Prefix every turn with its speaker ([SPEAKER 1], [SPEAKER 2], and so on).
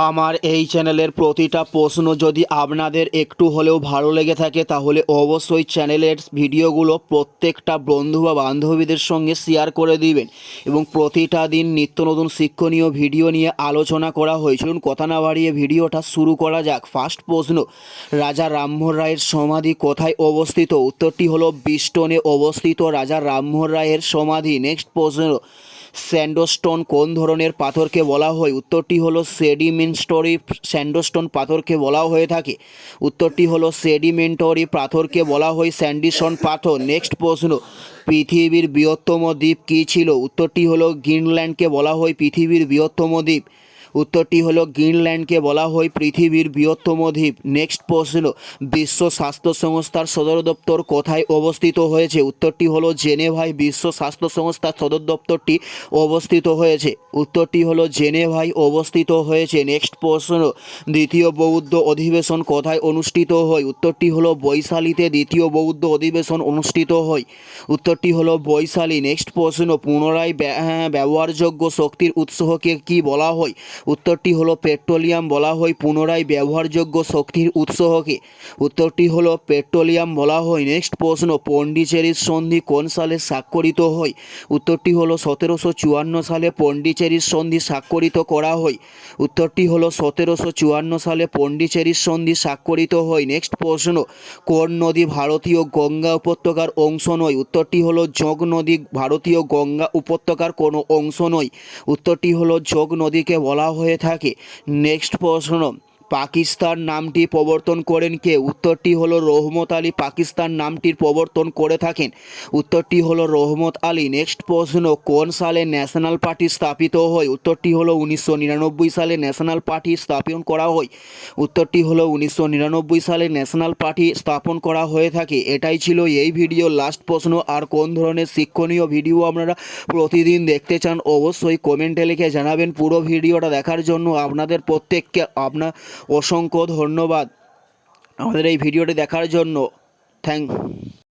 [SPEAKER 1] আমার এই চ্যানেলের প্রতিটা প্রশ্ন যদি আপনাদের একটু হলেও ভালো লেগে থাকে, তাহলে অবশ্যই চ্যানেলের ভিডিওগুলো প্রত্যেকটা বন্ধু বা বান্ধবীদের সঙ্গে শেয়ার করে দিবেন এবং প্রতিটা দিন নিত্য নতুন শিক্ষণীয় ভিডিও নিয়ে আলোচনা করা হয়েছিল কথা না বাড়িয়ে ভিডিওটা শুরু করা যাক। ফার্স্ট প্রশ্ন, রাজা রামমোহন রায়ের সমাধি কোথায় অবস্থিত? উত্তরটি হলো বিস্টনে অবস্থিত রাজা রামমোহন রায়ের সমাধি। নেক্সট প্রশ্ন স্যান্ডোস্টোন কোন ধরনের পাথরকে বলা হয়? উত্তরটি হলো সেডিমেন্টরি স্যান্ডোস্টোন পাথরকে বলা হয়ে থাকে। উত্তরটি হলো সেডিমেন্টরি পাথরকে বলা হয় স্যান্ডিসন পাথর। নেক্সট প্রশ্ন, পৃথিবীর বৃহত্তম দ্বীপ কী ছিল? উত্তরটি হলো গ্রিনল্যান্ডকে বলা হয় পৃথিবীর বৃহত্তম দ্বীপ। উত্তরটি হলো গ্রিনল্যান্ডকে বলা হয় পৃথিবীর বৃহত্তম দ্বীপ। নেক্সট প্রশ্ন বিশ্ব স্বাস্থ্য সংস্থার সদর দপ্তর কোথায় অবস্থিত হয়েছে? উত্তরটি হলো জেনেভায় বিশ্ব স্বাস্থ্য সংস্থার সদর দপ্তরটি অবস্থিত হয়েছে। উত্তরটি হলো জেনেভায় অবস্থিত হয়েছে। নেক্সট প্রশ্ন দ্বিতীয় বৌদ্ধ অধিবেশন কোথায় অনুষ্ঠিত হয়? উত্তরটি হলো বৈশালীতে দ্বিতীয় বৌদ্ধ অধিবেশন অনুষ্ঠিত হয়। উত্তরটি হলো বৈশালী। নেক্সট প্রশ্ন পুনরায় হ্যাঁ, ব্যবহারযোগ্য শক্তির উৎসকে কি বলা হয়? উত্তরটি হলো পেট্রোলিয়াম বলা হয় পুনরায় ব্যবহারযোগ্য শক্তির উৎসকে উত্তরটি হলো পেট্রোলিয়াম বলা হয় নেক্সট প্রশ্ন, পন্ডিচেরির সন্ধি কোন সালে স্বাক্ষরিত হয়? উত্তরটি হলো সতেরোশো চুয়ান্ন সালে পন্ডিচেরির সন্ধি স্বাক্ষরিত করা হয়। উত্তরটি হলো সতেরোশো চুয়ান্ন সালে পন্ডিচেরির সন্ধি স্বাক্ষরিত হয়। নেক্সট প্রশ্ন, কোন নদী ভারতীয় গঙ্গা উপত্যকার অংশ নয়? উত্তরটি হলো যোগ নদী ভারতীয় গঙ্গা উপত্যকার কোনো অংশ নয়। উত্তরটি হলো যোগ নদীকে বলা হয়ে থাকে। নেক্সট প্রশ্ন। পাকিস্তান নামটি প্রবর্তন করেন কে? উত্তরটি হলো রহমত আলী। পাকিস্তান নামটির প্রবর্তন করে থাকেন। উত্তরটি হলো রহমত আলী। নেক্সট প্রশ্ন, কোন সালে ন্যাশনাল পার্টি স্থাপিত হয়? উত্তরটি হলো উনিশশো নিরানব্বই সালে ন্যাশনাল পার্টি স্থাপন করা হয়। উত্তরটি হলো উনিশশো নিরানব্বই সালে ন্যাশনাল পার্টি স্থাপন করা হয়ে থাকে। এটাই ছিল এই ভিডিও। লাস্ট প্রশ্ন, আর কোন ধরনের শিক্ষণীয় ভিডিও আপনারা প্রতিদিন দেখতে চান? অবশ্যই কমেন্টে লিখে জানাবেন। পুরো ভিডিওটা দেখার জন্য আপনাদের প্রত্যেককে আপনার অসংখ্য ধন্যবাদ। আমাদের এই ভিডিওটি দেখার জন্য থ্যাংক